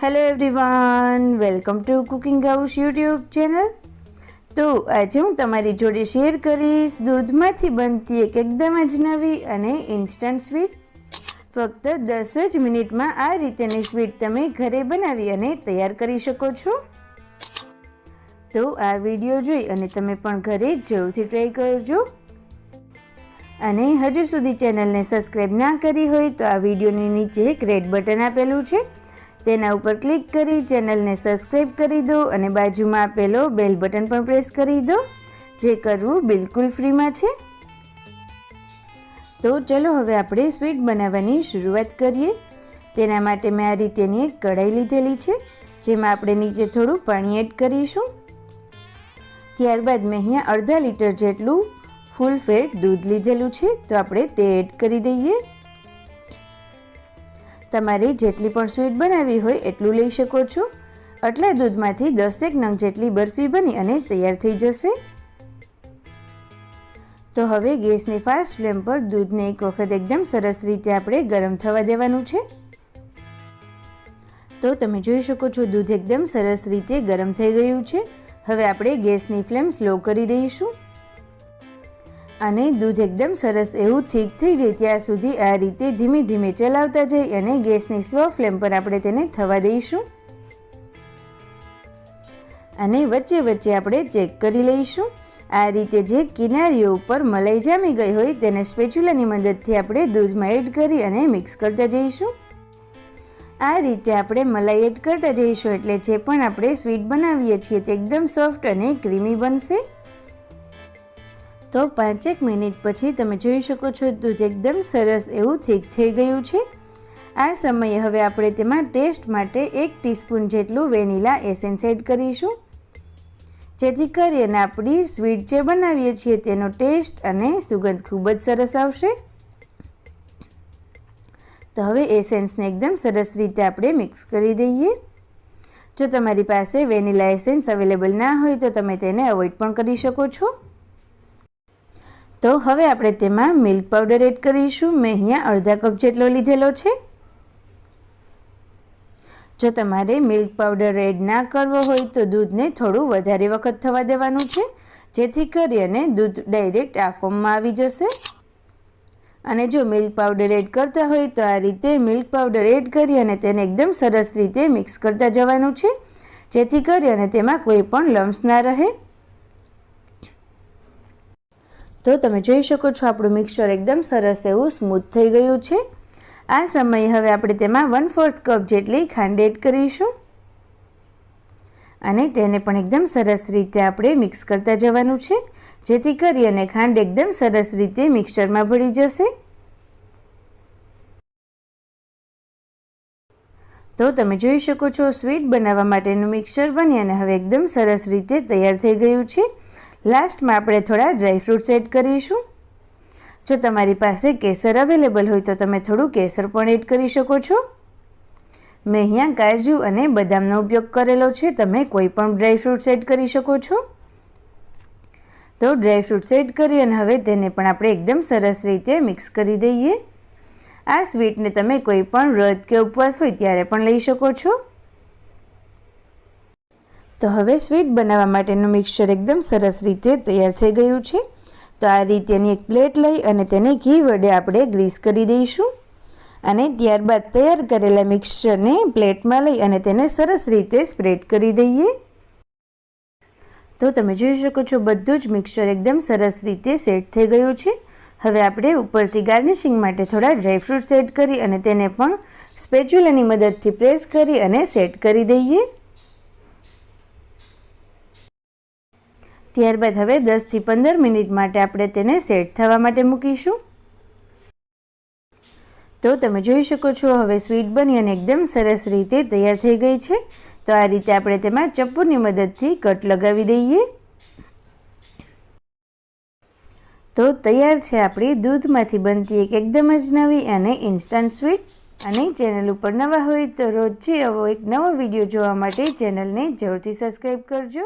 Hello everyone welcome to cooking house YouTube channel તો આજે હું તમારી જોડે શેર કરીશ દૂધમાંથી બનતી એક એકદમ જ નવી અને ઇન્સ્ટન્ટ સ્વીટ્સ ફક્ત દસ જ મિનિટમાં આ રીતેની સ્વીટ તમે ઘરે બનાવી અને તૈયાર કરી શકો છો. તો આ વીડિયો જોઈ અને તમે પણ ઘરે જરૂરથી ટ્રાય કરજો. અને હજુ સુધી ચેનલને સબસ્ક્રાઈબ ના કરી હોય તો આ વિડીયોની નીચે એક રેડ બટન આપેલું છે. તેના ઉપર ક્લિક કરી ચેનલને સબસ્ક્રાઈબ કરી દો અને બાજુમાં આપેલો બેલ બટન પણ પ્રેસ કરી દો, જે કરવું બિલકુલ ફ્રીમાં છે. તો ચલો હવે આપણે સ્વીટ બનાવવાની શરૂઆત કરીએ. તેના માટે મેં આ રીતેની એક કઢાઈ લીધેલી છે, જેમાં આપણે નીચે થોડું પાણી એડ કરીશું. ત્યારબાદ મેં અહીંયા અડધા લીટર જેટલું ફૂલ ફેટ દૂધ લીધેલું છે, તો આપણે તે એડ કરી દઈએ. તમારે જેટલી પણ સ્વીટ બનાવવી હોય એટલું લઈ શકો છો. આટલા દૂધમાંથી દસેક નંગ જેટલી બરફી બની અને તૈયાર થઈ જશે. તો હવે ગેસની ફાસ્ટ ફ્લેમ પર દૂધને એક વખત એકદમ સરસ રીતે આપણે ગરમ થવા દેવાનું છે. તો તમે જોઈ શકો છો દૂધ એકદમ સરસ રીતે ગરમ થઈ ગયું છે. હવે આપણે ગેસની ફ્લેમ સ્લો કરી દઈશું. અને દૂધ એકદમ સરસ એવું થીક થઈ જાય ત્યાં સુધી આ રીતે ધીમે ધીમે ચલાવતા જઈ અને ગેસની સ્લો ફ્લેમ પર આપણે તેને થવા દઈશું. અને વચ્ચે વચ્ચે આપણે ચેક કરી લઈશું. આ રીતે જે કિનારીઓ ઉપર મલાઈ જામી ગઈ હોય તેને સ્પેચ્યુલાની મદદથી આપણે દૂધમાં એડ કરી અને મિક્સ કરતા જઈશું. આ રીતે આપણે મલાઈ એડ કરતા જઈશું એટલે જે પણ આપણે સ્વીટ બનાવીએ છીએ તે એકદમ સોફ્ટ અને ક્રીમી બનશે. તો પાંચેક મિનિટ પછી તમે જોઈ શકો છો દૂધ એકદમ સરસ એવું થીક થઈ ગયું છે. આ સમયે હવે આપણે તેમાં ટેસ્ટ માટે એક ટીસ્પૂન જેટલું વેનીલા એસેન્સ એડ કરીશું. જેથી કરીને આપણી સ્વીટ જે બનાવીએ છીએ તેનો ટેસ્ટ અને સુગંધ ખૂબ જ સરસ આવશે. તો હવે એસેન્સને એકદમ સરસ રીતે આપણે મિક્સ કરી દઈએ. જો તમારી પાસે વેનીલા એસેન્સ અવેલેબલ ના હોય તો તમે તેને અવોઇડ પણ કરી શકો છો. તો હવે આપણે તેમાં મિલ્ક પાવડર એડ કરીશું. મેં અહીંયા અડધા કપ જેટલો લીધેલો છે. જો તમારે મિલ્ક પાવડર એડ ના કરવો હોય તો દૂધને થોડું વધારે વખત થવા દેવાનું છે. જેથી કરી અને દૂધ ડાયરેક્ટ આ ફોર્મમાં આવી જશે. અને જો મિલ્ક પાવડર એડ કરતા હોય તો આ રીતે મિલ્ક પાવડર એડ કરી અને તેને એકદમ સરસ રીતે મિક્સ કરતા જવાનું છે. જેથી કરી અને તેમાં કોઈ પણ લમ્સ ના રહે. તો તમે જોઈ શકો છો, આપણું મિક્સર એકદમ સરસ એવું સ્મૂથ થઈ ગયું છે. આ સમયે હવે આપણે તેમાં વન ફોર્થ કપ જેટલી ખાંડ એડ કરીશું. અને તેને પણ એકદમ સરસ રીતે આપણે મિક્સ કરતા જવાનું છે. જેથી કરી અને ખાંડ એકદમ સરસ રીતે મિક્સરમાં ભળી જશે. તો તમે જોઈ શકો છો સ્વીટ બનાવવા માટેનું મિક્સર બની અને હવે એકદમ સરસ રીતે તૈયાર થઈ ગયું છે. લાસ્ટમાં આપણે થોડા ડ્રાયફ્રૂટ્સ એડ કરીશું. જો તમારી પાસે કેસર અવેલેબલ હોય તો તમે થોડું કેસર પણ એડ કરી શકો છો. મેં અહીંયા કાજુ અને બદામનો ઉપયોગ કરેલો છે. તમે કોઈ પણ ડ્રાયફ્રૂટ્સ એડ કરી શકો છો. તો ડ્રાયફ્રૂટ્સ એડ કરી અને હવે તેને પણ આપણે એકદમ સરસ રીતે મિક્સ કરી દઈએ. આ સ્વીટને તમે કોઈ પણ વ્રત કે ઉપવાસ હોય ત્યારે પણ લઈ શકો છો. તો હવે સ્વીટ બનાવવા માટેનું મિક્સચર એકદમ સરસ રીતે તૈયાર થઈ ગયું છે. તો આ રીતેની એક પ્લેટ લઈ અને તેને ઘી વડે આપણે ગ્રીસ કરી દઈશું. અને ત્યારબાદ તૈયાર કરેલા મિક્સચરને પ્લેટમાં લઈ અને તેને સરસ રીતે સ્પ્રેડ કરી દઈએ. તો તમે જોઈ શકો છો બધું જ મિક્સચર એકદમ સરસ રીતે સેટ થઈ ગયું છે. હવે આપણે ઉપરથી ગાર્નિશિંગ માટે થોડા ડ્રાયફ્રૂટ્સ એડ કરી અને તેને પણ સ્પેચ્યુલાની મદદથી પ્રેસ કરી અને સેટ કરી દઈએ. ત્યારબાદ હવે દસથી પંદર મિનિટ માટે આપણે તેને સેટ થવા માટે મૂકીશું. તો તમે જોઈ શકો છો, હવે સ્વીટ બની અને એકદમ સરસ રીતે તૈયાર થઈ ગઈ છે. તો આ રીતે આપણે તેમાં ચપ્પુની મદદથી કટ લગાવી દઈએ. તો તૈયાર છે આપણી દૂધમાંથી બનતી એક એકદમ જ નવી અને ઇન્સ્ટન્ટ સ્વીટ અને ચેનલ ઉપર નવા હોય તો રોજ આવો એક નવો વીડિયો જોવા માટે ચેનલને જરૂરથી સબસ્ક્રાઈબ કરજો.